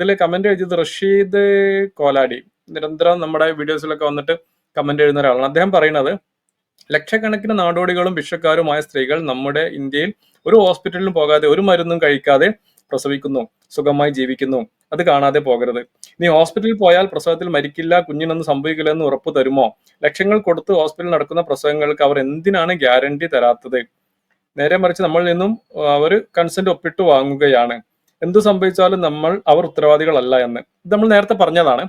ഇതിൽ കമന്റ് എഴുതിയത് റഷീദ് കോലാടി. നിരന്തരം നമ്മുടെ വീഡിയോസിലൊക്കെ വന്നിട്ട് കമന്റ് എഴുതുന്ന ഒരാളാണ്. അദ്ദേഹം പറയുന്നത് ലക്ഷക്കണക്കിന് നാടോടികളും ഭിക്ഷക്കാരുമായ സ്ത്രീകൾ നമ്മുടെ ഇന്ത്യയിൽ ഒരു ഹോസ്പിറ്റലിലും പോകാതെ ഒരു മരുന്നും കഴിക്കാതെ പ്രസവിക്കുന്നു സുഖമായി ജീവിക്കുന്നു. അത് കാണാതെ പോകരുത്. നീ ഹോസ്പിറ്റലിൽ പോയാൽ പ്രസവത്തിൽ മരിക്കില്ല കുഞ്ഞിനൊന്നും സംഭവിക്കില്ല എന്ന് ഉറപ്പ് തരുമോ? ലക്ഷങ്ങൾ കൊടുത്ത് ഹോസ്പിറ്റലിൽ നടക്കുന്ന പ്രസവങ്ങൾക്ക് അവർ എന്തിനാണ് ഗ്യാരണ്ടി തരാത്തത്? നേരെ മറിച്ച് നമ്മളിൽ നിന്നും അവർ കൺസെന്റ് ഒപ്പിട്ട് വാങ്ങുകയാണ്. എന്ത് സംഭവിച്ചാലും നമ്മൾ അവർ ഉത്തരവാദികളല്ല എന്ന്. ഇത് നമ്മൾ നേരത്തെ പറഞ്ഞതാണ്.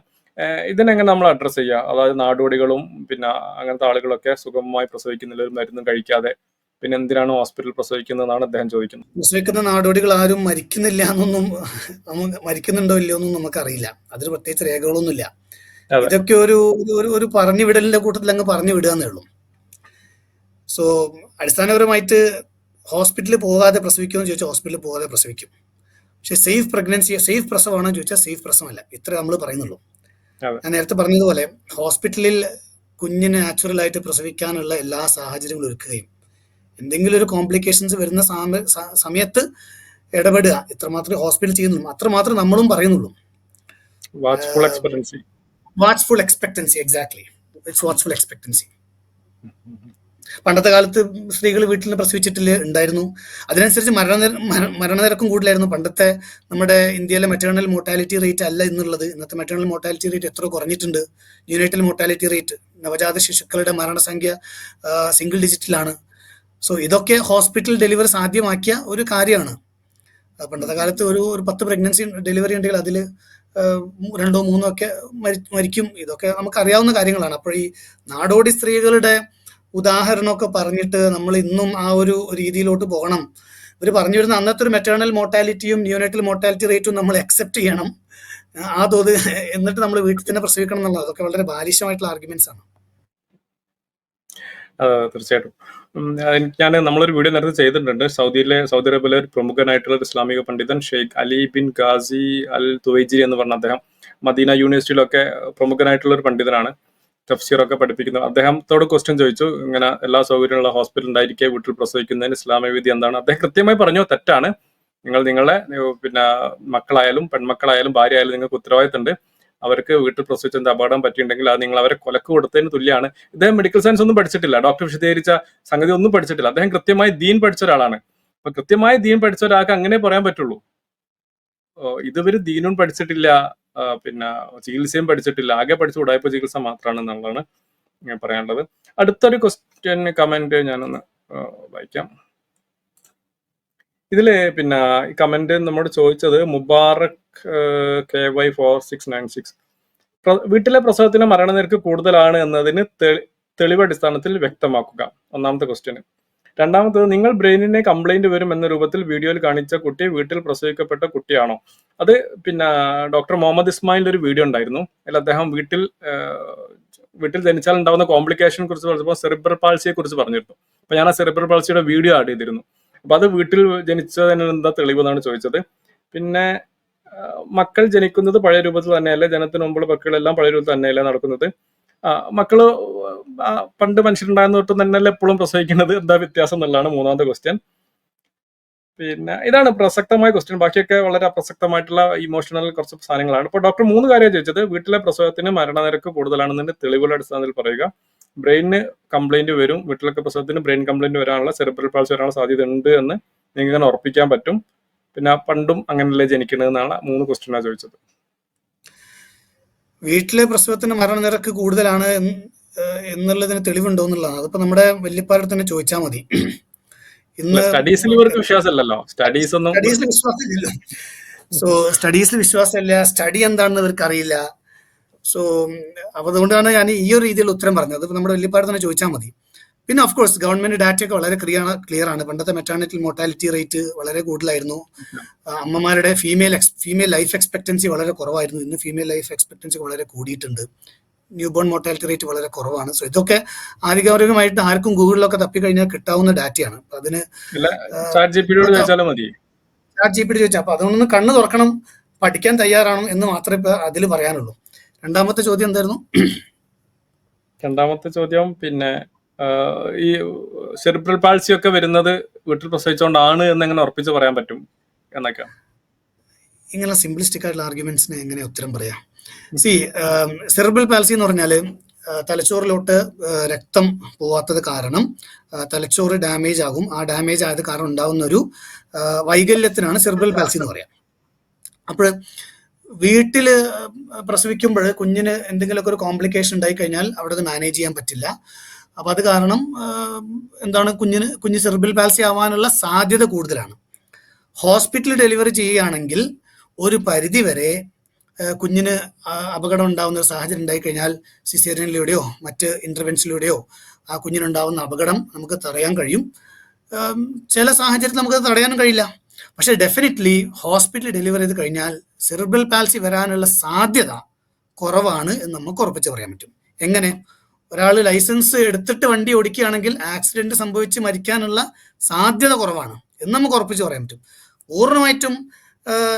ഇതിനെങ്ങനെ നമ്മൾ അഡ്രസ് ചെയ്യുക? അതായത് നാടോടികളും പിന്നെ അങ്ങനത്തെ ആളുകളൊക്കെ സുഗമമായി പ്രസവിക്കുന്നില്ല ഒരു മരുന്നും കഴിക്കാതെ പിന്നെ എന്തിനാണ് ഹോസ്പിറ്റലിൽ പ്രസവിക്കുന്നതെന്നാണ് അദ്ദേഹം ചോദിക്കുന്നത്. പ്രസവിക്കുന്ന നാടോടികൾ ആരും മരിക്കുന്നില്ല എന്നൊന്നും മരിക്കുന്നുണ്ടോ ഇല്ലയോ എന്നും നമുക്കറിയില്ല. അതിന് പ്രത്യേകിച്ച് രേഖകളൊന്നുമില്ല. ഇല്ല ഇതൊക്കെ ഒരു ഒരു- പറഞ്ഞു വിടലിന്റെ കൂട്ടത്തിൽ അങ്ങ് പറഞ്ഞു വിടുകയെന്നേ ഉള്ളൂ. സോ അടിസ്ഥാനപരമായിട്ട് ഹോസ്പിറ്റലിൽ പോകാതെ പ്രസവിക്കുമെന്ന് ചോദിച്ചാൽ ഹോസ്പിറ്റലിൽ പോകാതെ പ്രസവിക്കും. പക്ഷെ സേഫ് പ്രഗ്നൻസി സേഫ് പ്രസവമാണോ ചോദിച്ചാൽ സേഫ് പ്രസവമല്ല. ഇത്ര നമ്മൾ പറയുന്നുള്ളൂ. ഞാൻ നേരത്തെ പറഞ്ഞതുപോലെ ഹോസ്പിറ്റലിൽ കുഞ്ഞിനെ നാച്ചുറൽ ആയിട്ട് പ്രസവിക്കാനുള്ള എല്ലാ സാഹചര്യങ്ങളും ഒരുക്കുകയും എന്തെങ്കിലും ഒരു കോംപ്ലിക്കേഷൻസ് വരുന്ന സമയത്ത് ഇടപെടുക. ഇത്രമാത്രമേ ഹോസ്പിറ്റൽ ചെയ്യുന്നുള്ളൂ. അത്രമാത്രം നമ്മളും പറയുന്നുള്ളൂ. Watchful expectancy watchful expectancy exactly it's watchful expectancy പണ്ടത്തെ കാലത്ത് സ്ത്രീകൾ വീട്ടിൽ നിന്ന് പ്രസവിച്ചിട്ടില്ല ഉണ്ടായിരുന്നു. അതിനനുസരിച്ച് മരണ മരണനിരക്കും കൂടുതലായിരുന്നു. പണ്ടത്തെ നമ്മുടെ ഇന്ത്യയിലെ മെറ്റേണൽ മോർട്ടാലിറ്റി റേറ്റ് അല്ല എന്നുള്ളത് ഇന്നത്തെ മെറ്റേണൽ മോർട്ടാലിറ്റി റേറ്റ് എത്ര കുറഞ്ഞിട്ടുണ്ട്. യൂണൈറ്റൽ മോർട്ടാലിറ്റി റേറ്റ് നവജാത ശിശുക്കളുടെ മരണസംഖ്യ സിംഗിൾ ഡിജിറ്റിലാണ് സോ ഇതൊക്കെ ഹോസ്പിറ്റൽ ഡെലിവറി സാധ്യമാക്കിയ ഒരു കാര്യമാണ്. പണ്ടത്തെ കാലത്ത് ഒരു ഒരു പത്ത് പ്രഗ്നൻസി ഡെലിവറി ഉണ്ടെങ്കിൽ അതിൽ രണ്ടോ മൂന്നോ ഒക്കെ മരിക്കും. ഇതൊക്കെ നമുക്ക് അറിയാവുന്ന കാര്യങ്ങളാണ്. അപ്പോൾ ഈ നാടോടി സ്ത്രീകളുടെ ഉദാഹരണമൊക്കെ പറഞ്ഞിട്ട് നമ്മൾ ഇന്നും ആ ഒരു രീതിയിലോട്ട് പോകണം. ഇവർ പറഞ്ഞു വരുന്ന അന്നത്തെ ഒരു മെറ്റേണൽ മോർട്ടാലിറ്റിയും ന്യൂനറ്റൽ മോർട്ടാലിറ്റി റേറ്റും നമ്മൾ അക്സെപ്റ്റ് ചെയ്യണം. ആ തോത് എന്നിട്ട് നമ്മൾ വീട്ടിൽ തന്നെ പ്രസവിക്കണം എന്നുള്ളത് അതൊക്കെ വളരെ ബാലിശമായിട്ടുള്ള ആർഗ്യുമെന്റ്സ് ആണ്. തീർച്ചയായിട്ടും. ഞാൻ നമ്മളൊരു വീഡിയോ നേരത്തെ ചെയ്തിട്ടുണ്ട്. സൗദിയിലെ സൗദി അറേബ്യയിലെ ഒരു പ്രമുഖനായിട്ടുള്ള ഇസ്ലാമിക പണ്ഡിതൻ Sheikh Ali bin Ghazi al Tuwaijri എന്ന് പറഞ്ഞ അദ്ദേഹം മദീന യൂണിവേഴ്സിറ്റിയിലൊക്കെ പ്രമുഖനായിട്ടുള്ള ഒരു പണ്ഡിതനാണ്. തഫ്സീറൊക്കെ പഠിപ്പിക്കുന്നത് അദ്ദേഹത്തോട് ക്വസ്റ്റ്യൻ ചോദിച്ചു. ഇങ്ങനെ എല്ലാ സൗകര്യമുള്ള ഹോസ്പിറ്റൽ ഉണ്ടായിരിക്കെ വീട്ടിൽ പ്രസവിക്കുന്നതിന് ഇസ്ലാമിക വിധി എന്താണ്? അദ്ദേഹം കൃത്യമായി പറഞ്ഞു തെറ്റാണ്. നിങ്ങൾ നിങ്ങളെ പിന്നെ മക്കളായാലും പെൺമക്കളായാലും ഭാര്യ ആയാലും നിങ്ങൾക്ക് ഉത്തരവാദിത്തമുണ്ട്. അവർക്ക് വീട്ടിൽ പ്രസവിച്ച എന്ത് അപകടം പറ്റിയിട്ടുണ്ടെങ്കിൽ അത് നിങ്ങൾ അവരെ കൊലക്ക് കൊടുത്തതിന് തുല്യമാണ്. ഇദ്ദേഹം മെഡിക്കൽ സയൻസ് ഒന്നും പഠിച്ചിട്ടില്ല. ഡോക്ടർ വിശദീകരിച്ച സംഗതി ഒന്നും പഠിച്ചിട്ടില്ല. അദ്ദേഹം കൃത്യമായി ദീൻ പഠിച്ച ഒരാളാണ്. അപ്പൊ കൃത്യമായി ദീൻ പഠിച്ച ഒരാൾക്ക് അങ്ങനെ പറയാൻ പറ്റുള്ളൂ. ഇതുവരെ ദീനും പഠിച്ചിട്ടില്ല. പിന്നെ ചികിത്സയും പഠിച്ചിട്ടില്ല. ആകെ പഠിച്ച ഉടായ്പ ചികിത്സ മാത്രമാണ് എന്നുള്ളതാണ് ഞാൻ പറയാനുള്ളത്. അടുത്തൊരു ക്വസ്റ്റ്യൻ കമന്റ് ഞാനൊന്ന് വായിക്കാം. ഇതിൽ പിന്നെ ഈ കമന്റ് നമ്മോട് ചോദിച്ചത് Mubarak K Y four six nine six വീട്ടിലെ പ്രസവത്തിന് മരണനിരക്ക് കൂടുതലാണ് എന്നതിന് തെളിവടിസ്ഥാനത്തിൽ വ്യക്തമാക്കുക. ഒന്നാമത്തെ ക്വസ്റ്റ്യൻ രണ്ടാമത്തത് നിങ്ങൾ ബ്രെയിനിനെ കംപ്ലൈന്റ് വരും എന്ന രൂപത്തിൽ വീഡിയോയിൽ കാണിച്ച കുട്ടി വീട്ടിൽ പ്രസവിക്കപ്പെട്ട കുട്ടിയാണോ? അത് പിന്നെ ഡോക്ടർ മുഹമ്മദ് ഇസ്മായിലിന്റെ ഒരു വീഡിയോ ഉണ്ടായിരുന്നു. അല്ല അദ്ദേഹം വീട്ടിൽ വീട്ടിൽ ജനിച്ചാൽ ഉണ്ടാകുന്ന കോംപ്ലിക്കേഷനെ കുറിച്ച് പറഞ്ഞപ്പോൾ സെറിബ്രൽ പാൾസിയെ കുറിച്ച് പറഞ്ഞിരുന്നു. അപ്പൊ ഞാൻ ആ സെറിബ്രൽ പാൾസിയുടെ വീഡിയോ ആഡ് ചെയ്തിരുന്നു. അപ്പൊ അത് വീട്ടിൽ ജനിച്ചതിന് എന്താ തെളിവ് എന്നാണ് ചോദിച്ചത്. പിന്നെ മക്കൾ ജനിക്കുന്നത് പഴയ രൂപത്തിൽ തന്നെയല്ലേ? ജനത്തിന് മുമ്പുള്ള മക്കളെല്ലാം പഴയ രൂപത്തിൽ തന്നെയല്ലേ നടക്കുന്നത്? മക്കൾ പണ്ട് മനുഷ്യരുണ്ടായിരുന്ന തൊട്ട് തന്നെയല്ലേ എപ്പോഴും പ്രസവിക്കുന്നത്? എന്താ വ്യത്യാസം എന്നുള്ളതാണ് മൂന്നാമത്തെ ക്വസ്റ്റ്യൻ പിന്നെ ഇതാണ് പ്രസക്തമായ ക്വസ്റ്റ്യൻ ബാക്കിയൊക്കെ വളരെ അപ്രസക്തമായിട്ടുള്ള ഇമോഷണൽ കുറച്ച് സാധനങ്ങളാണ്. ഇപ്പോൾ ഡോക്ടർ മൂന്ന് കാര്യം ചോദിച്ചത്. വീട്ടിലെ പ്രസവത്തിന് മരണനിരക്ക് കൂടുതലാണെന്നതിന്റെ തെളിവുകളുടെ അടിസ്ഥാനത്തിൽ പറയുക. ബ്രെയിനിന് കംപ്ലൈന്റ് വരും. വീട്ടിലൊക്കെ പ്രസവത്തിന് ബ്രെയിൻ കംപ്ലൈന്റ് വരാനുള്ള സെറിബ്രൽ പാൾസ് വരാനുള്ള സാധ്യത ഉണ്ട് എന്ന് നിങ്ങൾക്ക് ഉറപ്പിക്കാൻ പറ്റും. പിന്നെ പണ്ടും അങ്ങനെയല്ലേ ജനിക്കണതെന്നാണ് മൂന്ന് ക്വസ്റ്റ്യനാണ് ചോദിച്ചത്. വീട്ടിലെ പ്രസവത്തിന് മരണനിരക്ക് കൂടുതലാണ് എന്ന് എന്നുള്ളതിന് തെളിവുണ്ടോ എന്നുള്ളതാണ്. അതിപ്പോ നമ്മുടെ വല്യപ്പാരുടെ തന്നെ ചോദിച്ചാൽ മതി. ഇന്ന് സ്റ്റഡീസിൽ ഇവർക്ക് വിശ്വാസമല്ലല്ലോ. സ്റ്റഡീസ് ഒന്നും സ്റ്റഡീസിൽ വിശ്വാസമില്ല. സോ സ്റ്റഡീസിൽ വിശ്വാസമില്ല. സ്റ്റഡി എന്താണെന്ന് ഇവർക്ക് അറിയില്ല സോ അതുകൊണ്ടാണ് ഞാൻ ഈ ഒരു രീതിയിൽ ഉത്തരം പറഞ്ഞത്. നമ്മുടെ വല്യപ്പാട് തന്നെ ചോദിച്ചാൽ മതി. പിന്നെ ഓഫ് കോഴ്സ് ഗവൺമെന്റ് ഡാറ്റയൊക്കെ വളരെ ക്ലിയർ ക്ലിയർ ആണ്. പണ്ടത്തെ മെറ്റേണിറ്റി മോർട്ടാലിറ്റി റേറ്റ് വളരെ കൂടുതലായിരുന്നു. അമ്മമാരുടെ ഫീമെയിൽ ഫീമെയിൽ ലൈഫ് എക്സ്പെക്ടൻസി വളരെ കുറവായിരുന്നു. ഇന്ന് ഫീമെയിൽ ലൈഫ് എക്സ്പെക്ടൻസി വളരെ കൂടിയിട്ടുണ്ട്. ന്യൂ ബോൺ മോർട്ടാലിറ്റി റേറ്റ് വളരെ കുറവാണ്. സോ ഇതൊക്കെ ആധികാരികമായിട്ട് ആർക്കും ഗൂഗിളിലൊക്കെ തപ്പിക്കഴിഞ്ഞാൽ കിട്ടാവുന്ന ഡാറ്റയാണ് അപ്പൊ അതിന് ചാറ്റ് ജി പി ടി ചോദിച്ചാൽ അപ്പൊ അതുകൊണ്ടൊന്ന് കണ്ണ് തുറക്കണം പഠിക്കാൻ തയ്യാറാണ് എന്ന് മാത്രമേ ഇപ്പൊ അതിൽ പറയാനുള്ളൂ. രണ്ടാമത്തെ ചോദ്യം എന്തായിരുന്നു? രണ്ടാമത്തെ ചോദ്യം പിന്നെ ഈ സെറിബ്രൽ പാൾസി ഒക്കെ വരുന്നത് വീട്ടിൽ പ്രസവിച്ചുകൊണ്ടാണ് എന്ന് എങ്ങനെ ഉറപ്പിച്ച് പറയാൻ പറ്റും എന്നൊക്കെ? ഇങ്ങനെ സിംപ്ലിസ്റ്റിക് ആയിട്ടുള്ള ആർഗ്യുമെന്റ്സിന് എങ്ങനെ ഉത്തരം പറയാം? സി സെറിബ്രൽ പാൽസി എന്ന് പറഞ്ഞാൽ തലച്ചോറിലോട്ട് രക്തം പോവാത്തത് കാരണം തലച്ചോറ് ഡാമേജ് ആകും. ആ ഡാമേജ് ആയത് കാരണം ഉണ്ടാകുന്ന ഒരു വൈകല്യത്തിനാണ് സെർബൽ പാൽസി എന്ന് പറയാം. അപ്പോൾ വീട്ടിൽ പ്രസവിക്കുമ്പോൾ കുഞ്ഞിന് എന്തെങ്കിലുമൊക്കെ ഒരു കോംപ്ലിക്കേഷൻ ഉണ്ടായി കഴിഞ്ഞാൽ അവിടെ മാനേജ് ചെയ്യാൻ പറ്റില്ല. അപ്പൊ അത് കാരണം എന്താണ് കുഞ്ഞിന് കുഞ്ഞ് സെർബിൽ പാൽസി ആവാനുള്ള സാധ്യത കൂടുതലാണ്. ഹോസ്പിറ്റലിൽ ഡെലിവറി ചെയ്യുകയാണെങ്കിൽ ഒരു പരിധി വരെ കുഞ്ഞിന് അപകടം ഉണ്ടാകുന്ന ഒരു സാഹചര്യം ഉണ്ടായി കഴിഞ്ഞാൽ സിസേറിയനിലൂടെയോ മറ്റ് ഇന്റർവെൻഷനിലൂടെയോ ആ കുഞ്ഞിനുണ്ടാവുന്ന അപകടം നമുക്ക് തടയാൻ കഴിയും. ചില സാഹചര്യത്തിൽ നമുക്കത് തടയാനും കഴിയില്ല. പക്ഷേ ഡെഫിനറ്റ്ലി ഹോസ്പിറ്റലിൽ ഡെലിവറി ചെയ്ത് കഴിഞ്ഞാൽ സെറിബ്രൽ പാൽസി വരാനുള്ള സാധ്യത കുറവാണ് എന്ന് നമുക്ക് ഉറപ്പിച്ച് പറയാൻ പറ്റും. എങ്ങനെ? ഒരാൾ ലൈസൻസ് എടുത്തിട്ട് വണ്ടി ഓടിക്കുകയാണെങ്കിൽ ആക്സിഡന്റ് സംഭവിച്ച് മരിക്കാനുള്ള സാധ്യത കുറവാണ് എന്ന് നമുക്ക് ഉറപ്പിച്ച് പറയാൻ പറ്റും. പൂർണമായിട്ടും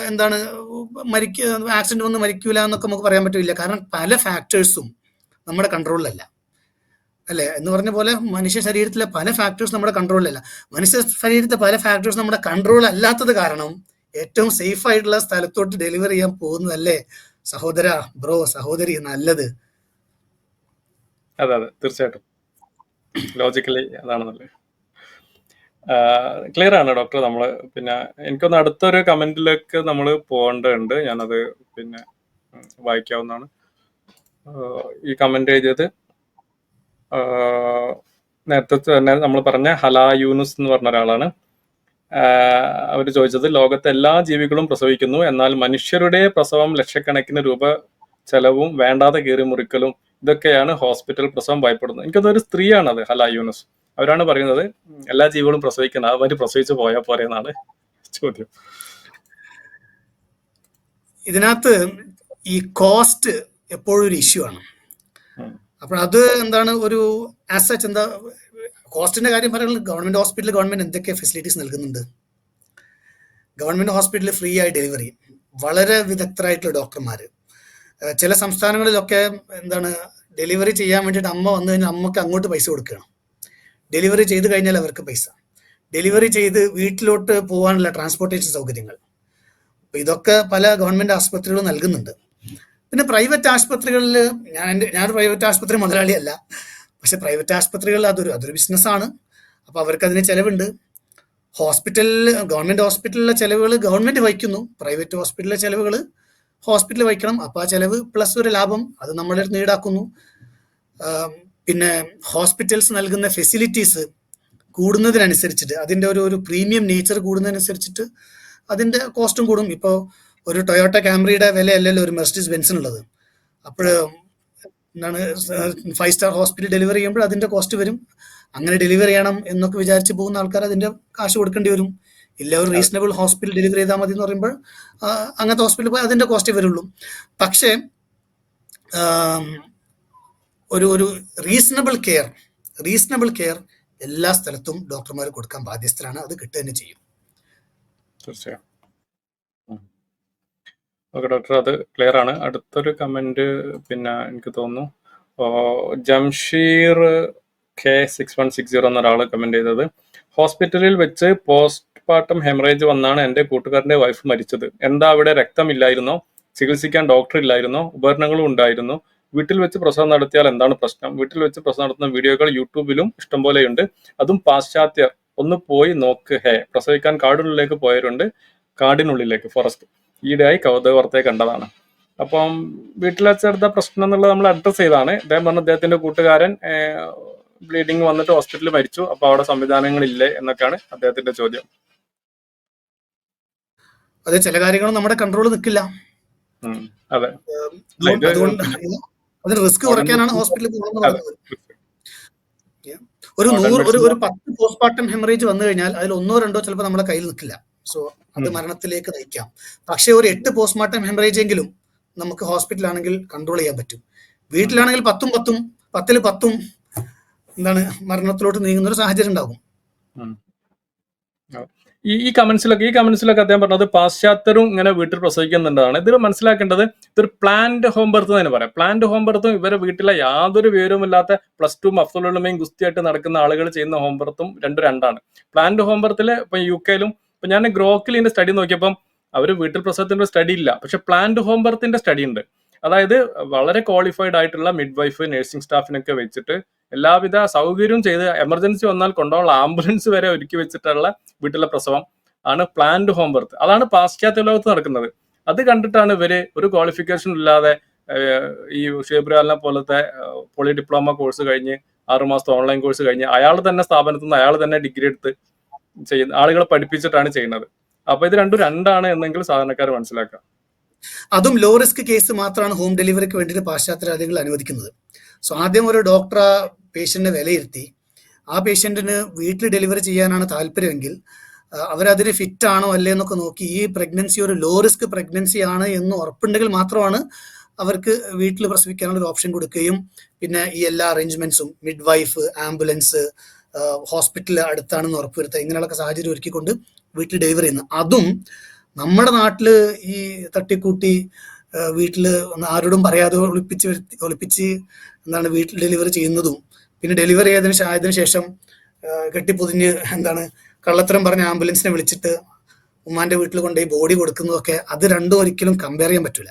എന്താണ് മരിക്ക ആക്സിഡന്റ് വന്ന് മരിക്കൂല എന്നൊക്കെ നമുക്ക് പറയാൻ പറ്റില്ല. കാരണം പല ഫാക്ടേഴ്സും നമ്മുടെ കൺട്രോളിലല്ല അല്ലേ? എന്ന് പറഞ്ഞ പോലെ മനുഷ്യ ശരീരത്തിലെ പല ഫാക്ടേഴ്സ് നമ്മുടെ കൺട്രോളിലല്ല മനുഷ്യ ശരീരത്തിലെ പല ഫാക്ടേഴ്സ് നമ്മുടെ കൺട്രോൾ അല്ലാത്തത് കാരണം ഏറ്റവും സേഫ് ആയിട്ടുള്ള സ്ഥലത്തോട്ട് ഡെലിവറി ചെയ്യാൻ പോകുന്നതല്ലേ? സഹോദര ബ്രോ സഹോദരി നല്ലത്. അതെ അതെ. തീർച്ചയായിട്ടും. ലോജിക്കലി അതാണ് നല്ലത്. ക്ലിയർ ആണ് ഡോക്ടർ നമ്മൾ പിന്നെ എനിക്കൊന്ന് അടുത്തൊരു കമന്റിലേക്ക് നമ്മൾ പോകേണ്ടതുണ്ട്. ഞാനത് പിന്നെ വായിക്കാവുന്നതാണ്. ഈ കമന്റ് എഴുതിയത് നേരത്തെ തന്നെ നമ്മൾ പറഞ്ഞ ഹലാ യൂനുസ് എന്ന് പറഞ്ഞ ഒരാളാണ്. അവർ ചോദിച്ചത് ലോകത്തെ എല്ലാ ജീവികളും പ്രസവിക്കുന്നു. എന്നാൽ മനുഷ്യരുടെ പ്രസവം ലക്ഷക്കണക്കിന് രൂപ ചെലവും വേണ്ടാതെ കീറി മുറിക്കലും ഇതൊക്കെയാണ് ഹോസ്പിറ്റൽ പ്രസവം ഭയപ്പെടുന്നത്. എനിക്കതൊരു സ്ത്രീയാണ് അത് ഹലാ യൂനസ്. അവരാണ് പറയുന്നത് എല്ലാ ജീവികളും പ്രസവിക്കുന്ന അവർ പ്രസവിച്ച് പോയാൽ പോരെ എന്നാണ് ചോദ്യം. ഇതിനകത്ത് ഈ കോസ്റ്റ് എപ്പോഴും ഒരു ഇഷ്യൂ ആണ്. അപ്പോൾ അത് എന്താണ് ഒരു ആസ് സച്ച് എന്താ കോസ്റ്റിന്റെ കാര്യം പറയുന്നത് ഗവൺമെന്റ് ഹോസ്പിറ്റലിൽ ഗവൺമെന്റ് എന്തൊക്കെ ഫെസിലിറ്റീസ് നൽകുന്നുണ്ട്? ഗവൺമെന്റ് ഹോസ്പിറ്റലിൽ ഫ്രീ ആയി ഡെലിവറി വളരെ വിദഗ്ധരായിട്ടുള്ള ഡോക്ടർമാർ ചില സംസ്ഥാനങ്ങളിലൊക്കെ എന്താണ് ഡെലിവറി ചെയ്യാൻ വേണ്ടിയിട്ട് അമ്മ വന്നു കഴിഞ്ഞാൽ അമ്മയ്ക്ക് അങ്ങോട്ട് പൈസ കൊടുക്കണം. ഡെലിവറി ചെയ്ത് കഴിഞ്ഞാൽ അവർക്ക് പൈസ. ഡെലിവറി ചെയ്ത് വീട്ടിലോട്ട് പോകാനുള്ള ട്രാൻസ്പോർട്ടേഷൻ സൗകര്യങ്ങൾ. ഇതൊക്കെ പല ഗവൺമെന്റ് ആശുപത്രികളും നൽകുന്നുണ്ട്. പിന്നെ പ്രൈവറ്റ് ആശുപത്രികളിൽ ഞാൻ എന്റെ ഞാൻ പ്രൈവറ്റ് ആശുപത്രി മുതലാളിയല്ല. പക്ഷെ പ്രൈവറ്റ് ആശുപത്രികളിൽ അതൊരു അതൊരു ബിസിനസ്സാണ് അപ്പോൾ അവർക്ക് അതിന് ചെലവുണ്ട്. ഹോസ്പിറ്റലിൽ ഗവൺമെന്റ് ഹോസ്പിറ്റലിലെ ചെലവുകൾ ഗവൺമെന്റ് വഹിക്കുന്നു. പ്രൈവറ്റ് ഹോസ്പിറ്റലിലെ ചെലവുകൾ ഹോസ്പിറ്റൽ വഹിക്കണം അപ്പോൾ ആ ചെലവ് പ്ലസ് ഒരു ലാഭം അത് നമ്മൾ അടുത്ത് ഈടാക്കുന്നു. പിന്നെ ഹോസ്പിറ്റൽസ് നൽകുന്ന ഫെസിലിറ്റീസ് കൂടുന്നതിനനുസരിച്ചിട്ട് അതിന്റെ ഒരു ഒരു പ്രീമിയം നേച്ചർ കൂടുന്നതിനനുസരിച്ചിട്ട് അതിന്റെ കോസ്റ്റും കൂടും. ഇപ്പോൾ ഒരു ടൊയോട്ട ക്യാമറിയുടെ വിലയല്ലല്ലോ ഒരു മെർസിഡീസ് ബെൻസിനുള്ളത് അപ്പോൾ എന്താണ് ഫൈവ് സ്റ്റാർ ഹോസ്പിറ്റൽ ഡെലിവറി ചെയ്യുമ്പോൾ അതിന്റെ കോസ്റ്റ് വരും. അങ്ങനെ ഡെലിവറി ചെയ്യണം എന്നൊക്കെ വിചാരിച്ച് പോകുന്ന ആൾക്കാർ അതിന്റെ കാശ് കൊടുക്കേണ്ടി വരും. ഇല്ല ഒരു റീസണബിൾ ഹോസ്പിറ്റൽ ഡെലിവറി ചെയ്താൽ മതി എന്ന് പറയുമ്പോൾ അങ്ങനത്തെ ഹോസ്പിറ്റലിൽ പോയി അതിന്റെ കോസ്റ്റ് വരുള്ളൂ പക്ഷേ ഒരു ഒരു റീസണബിൾ കെയർ റീസണബിൾ കെയർ എല്ലാ സ്ഥലത്തും ഡോക്ടർമാർ കൊടുക്കാൻ ബാധ്യസ്ഥരാണ്. അത് കിട്ടുക തന്നെ ചെയ്യും. തീർച്ചയായും. ഓക്കെ ഡോക്ടർ അത് ക്ലിയർ ആണ്. അടുത്തൊരു കമന്റ് പിന്നെ എനിക്ക് തോന്നുന്നു. Jamsheer K six one six zero എന്നൊരാൾ കമന്റ് ചെയ്തത്. ഹോസ്പിറ്റലിൽ വെച്ച് പോസ്റ്റ്മോർട്ടം ഹെമറേജ് വന്നാണ് എന്റെ കൂട്ടുകാരന്റെ വൈഫ് മരിച്ചത്. എന്താ അവിടെ രക്തമില്ലായിരുന്നോ? ചികിത്സിക്കാൻ ഡോക്ടർ ഇല്ലായിരുന്നോ? ഉപകരണങ്ങളും ഉണ്ടായിരുന്നു. വീട്ടിൽ വെച്ച് പ്രസവം നടത്തിയാൽ എന്താണ് പ്രശ്നം? വീട്ടിൽ വെച്ച് പ്രസവം നടത്തുന്ന വീഡിയോകൾ യൂട്യൂബിലും ഇഷ്ടംപോലെയുണ്ട്. അതും പാശ്ചാത്യർ ഒന്ന് പോയി നോക്ക്. ഹേ പ്രസവിക്കാൻ കാടിനുള്ളിലേക്ക് പോയവരുണ്ട്. കാടിനുള്ളിലേക്ക് ഫോറസ്റ്റ് ഈയിടെയായി കൗതുക വാർത്തയെ കണ്ടതാണ്. അപ്പം വീട്ടിൽ വെച്ചെടുത്ത പ്രശ്നം എന്നുള്ളത് നമ്മൾ അഡ്രസ് ചെയ്താണ് അദ്ദേഹം പറഞ്ഞ അദ്ദേഹത്തിന്റെ കൂട്ടുകാരൻ ബ്ലീഡിങ് വന്നിട്ട് ഹോസ്പിറ്റലിൽ മരിച്ചു. അപ്പൊ അവിടെ സംവിധാനങ്ങളില്ലേ എന്നൊക്കെയാണ് അദ്ദേഹത്തിന്റെ ചോദ്യം. അത് ചില കാര്യങ്ങൾ നമ്മുടെ കൺട്രോൾ നിൽക്കില്ല. അതുകൊണ്ട് അതിന് റിസ്ക് കുറയ്ക്കാനാണ് ഹോസ്പിറ്റലിൽ അതെ. ഒരു നൂറ് ഒരു. ഒരു പത്ത് പോസ്റ്റ്മോർട്ടം ഹെമറേജ് വന്നു കഴിഞ്ഞാൽ അതിൽ ഒന്നോ രണ്ടോ ചിലപ്പോൾ നമ്മുടെ കയ്യിൽ നിൽക്കില്ല. സോ അത് മരണത്തിലേക്ക് നയിക്കാം. പക്ഷേ ഒരു എട്ട് പോസ്റ്റ്മോർട്ടം ഹെമറേജ് എങ്കിലും നമുക്ക് ഹോസ്പിറ്റലാണെങ്കിൽ കൺട്രോൾ ചെയ്യാൻ പറ്റും. വീട്ടിലാണെങ്കിൽ പത്തും പത്തും പത്തിൽ പത്തും എന്താണ് മരണത്തിലോട്ട് നീങ്ങുന്ന ഒരു സാഹചര്യം ഉണ്ടാകും. ഈ ഈ കമന്റ്സിലൊക്കെ ഈ കമന്റ്സിലൊക്കെ അദ്ദേഹം പറഞ്ഞത് പാശ്ചാത്യരും ഇങ്ങനെ വീട്ടിൽ പ്രസവിക്കുന്നുണ്ടാണ്. ഇതിൽ മനസ്സിലാക്കേണ്ടത് ഇതൊരു പ്ലാന്റ് ഹോം ബർത്ത് തന്നെ പറയാം. പ്ലാന്റ് ഹോം ബർത്തും ഇവരെ വീട്ടിലെ യാതൊരു വിവരവുമില്ലാത്ത പ്ലസ് ടു അഫ്സലുള്ളമയും ഗുസ്തിയായിട്ട് നടക്കുന്ന ആളുകൾ ചെയ്യുന്ന ഹോം ബർത്തും രണ്ടും രണ്ടാണ്. പ്ലാന്റ് ഹോം ബർത്തിൽ ഇപ്പൊ യു കെയിലും ഇപ്പൊ ഞാൻ ഗ്രോക്കിൽ സ്റ്റഡി നോക്കിയപ്പം അവർ വീട്ടിൽ പ്രസവത്തിന്റെ സ്റ്റഡി ഇല്ല. പക്ഷെ പ്ലാന്റ് ഹോം ബർത്തിന്റെ സ്റ്റഡി ഉണ്ട്. അതായത് വളരെ ക്വാളിഫൈഡ് ആയിട്ടുള്ള മിഡ് വൈഫ് നഴ്സിംഗ് സ്റ്റാഫിനൊക്കെ വെച്ചിട്ട് എല്ലാവിധ സൗകര്യവും ചെയ്ത് എമർജൻസി വന്നാൽ കൊണ്ടുപോകാനുള്ള ആംബുലൻസ് വരെ ഒരുക്കി വെച്ചിട്ടുള്ള വീട്ടിലെ പ്രസവം ആണ് പ്ലാൻഡ് ഹോം ബർത്ത് അതാണ് പാശ്ചാത്യ ലോകത്ത് നടക്കുന്നത്. അത് കണ്ടിട്ടാണ് ഇവർ ഒരു ക്വാളിഫിക്കേഷൻ ഇല്ലാതെ ഈ ഷേബ്രാലിനെ പോലത്തെ പോളി ഡിപ്ലോമ കോഴ്സ് കഴിഞ്ഞ് ആറുമാസത്തെ ഓൺലൈൻ കോഴ്സ് കഴിഞ്ഞ് അയാൾ തന്നെ സ്ഥാപനത്തിൽ നിന്ന് അയാൾ തന്നെ ഡിഗ്രി എടുത്ത് ചെയ്യുന്ന ആളുകളെ പഠിപ്പിച്ചിട്ടാണ് ചെയ്യുന്നത്. അപ്പൊ ഇത് രണ്ടും രണ്ടാണ് എന്നെങ്കിൽ സാധാരണക്കാർ മനസ്സിലാക്കാം അതും ലോ റിസ്ക് കേസ് മാത്രമാണ് ഹോം ഡെലിവറിക്ക് വേണ്ടിയിട്ട് പാശ്ചാത്യ രാജ്യങ്ങൾ അനുവദിക്കുന്നത്. സോ ആദ്യം ഒരു ഡോക്ടർ ആ പേഷ്യന്റിനെ വിലയിരുത്തി. ആ പേഷ്യന്റിന് വീട്ടിൽ ഡെലിവറി ചെയ്യാനാണ് താല്പര്യമെങ്കിൽ അവരതിന് ഫിറ്റ് ആണോ അല്ലേ എന്നൊക്കെ നോക്കി ഈ പ്രഗ്നൻസി ഒരു ലോ റിസ്ക് പ്രഗ്നൻസി ആണ് എന്ന് ഉറപ്പുണ്ടെങ്കിൽ മാത്രമാണ് അവർക്ക് വീട്ടിൽ പ്രസവിക്കാനുള്ള ഒരു ഓപ്ഷൻ കൊടുക്കുകയും പിന്നെ ഈ എല്ലാ അറേഞ്ച്മെന്റ്സും മിഡ് വൈഫ് ആംബുലൻസ് ഹോസ്പിറ്റൽ അടുത്താണെന്ന് ഉറപ്പുവരുത്തുക ഇങ്ങനെയുള്ള സാഹചര്യം ഒരുക്കിക്കൊണ്ട് വീട്ടിൽ ഡെലിവറി ചെയ്യുന്നത്. അതും നമ്മുടെ നാട്ടിൽ ഈ തട്ടിക്കൂട്ടി വീട്ടിൽ ആരോടും പറയാതെ ഒളിപ്പിച്ച് ഒളിപ്പിച്ച് എന്താണ് വീട്ടിൽ ഡെലിവറി ചെയ്യുന്നതും പിന്നെ ഡെലിവറി ചെയ്തതിന് ആയതിനു ശേഷം കെട്ടിപ്പൊതിഞ്ഞ് എന്താണ് കള്ളത്തരം പറഞ്ഞ ആംബുലൻസിനെ വിളിച്ചിട്ട് ഉമ്മാന്റെ വീട്ടിൽ കൊണ്ടുപോയി ബോഡി കൊടുക്കുന്നതൊക്കെ അത് രണ്ടും ഒരിക്കലും കമ്പയർ ചെയ്യാൻ പറ്റൂല.